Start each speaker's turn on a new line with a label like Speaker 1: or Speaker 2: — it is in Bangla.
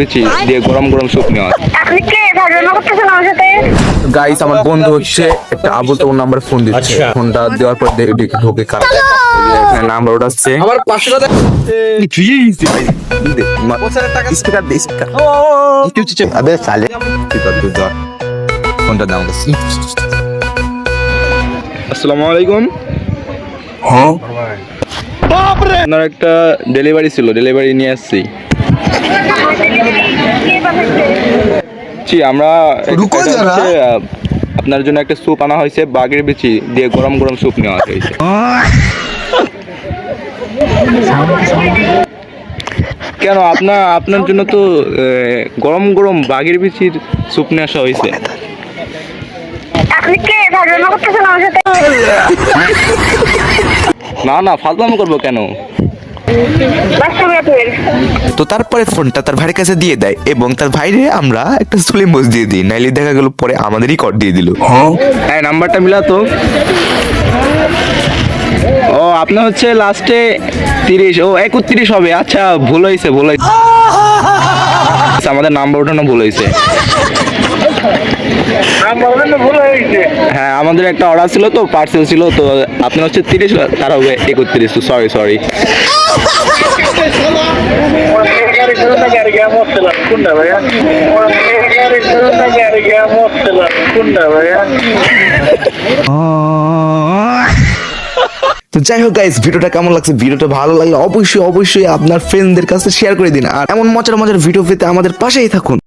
Speaker 1: বিচি দিয়ে গরম গরম স্যুপ নেওয়া।
Speaker 2: আপনি কে? ঝগড়া করতেছেন আমার সাথে?
Speaker 3: গাইস আমার বন্ধু হচ্ছে একটা আবুল তোমার নাম্বার ফোন দিচ্ছে। ফোনটা দেওয়ার পর দেখে দেখে ঢোকে কার নাম্বার
Speaker 4: আমার পাঁচশো টাকা।
Speaker 3: স্পিকার দে স্পিকার আবে সালে। স্পিকার দে ধর। ফোনটা দাও
Speaker 1: আসসালামু আলাইকুম। আপনার একটা ডেলিভারি ছিল ডেলিভারি নিয়ে আসছি। জি আমরা আপনার জন্য একটা স্যুপ আনা হয়েছে বাঘের বিচি দিয়ে গরম গরম স্যুপ নেওয়া হয়েছে। কেন আপনার আপনার জন্য তো গরম গরম বাঘের বিচির স্যুপ নিয়ে আসা হয়েছে। না না ফাজলাম করব কেন?
Speaker 3: তো তারপরে ফোনটা তার ভাইয়ের কাছে দিয়ে দেয় এবং তার ভাইরে আমরা একটা সুলিম বোস দিয়ে দিই নাইলে দেখা গেল পরে আমাদেরই কর দিয়ে দিল।
Speaker 1: হ্যাঁ। নাম্বারটা মিলা তো। ও আপনার হচ্ছে লাস্টে তিরিশ ও একত্রিশ হবে। আচ্ছা ভুল হয়েছে ভুল হয়েছে। আচ্ছা, আমাদের নাম্বার ওঠানো ভুল হয়েছে। হ্যাঁ আমাদের একটা অর্ডার ছিল তো পার্সেল ছিল তো, আপনার হচ্ছে তিরিশ তার হবে একত্রিশ সরি সরি
Speaker 3: তো যাই হোক গাইস ভিডিওটা কেমন লাগছে? ভিডিওটা ভালো লাগলে অবশ্যই অবশ্যই আপনার ফ্রেন্ডদের কাছে শেয়ার করে দিন। আর এমন মজার মজার ভিডিও পেতে আমাদের পাশেই থাকুন।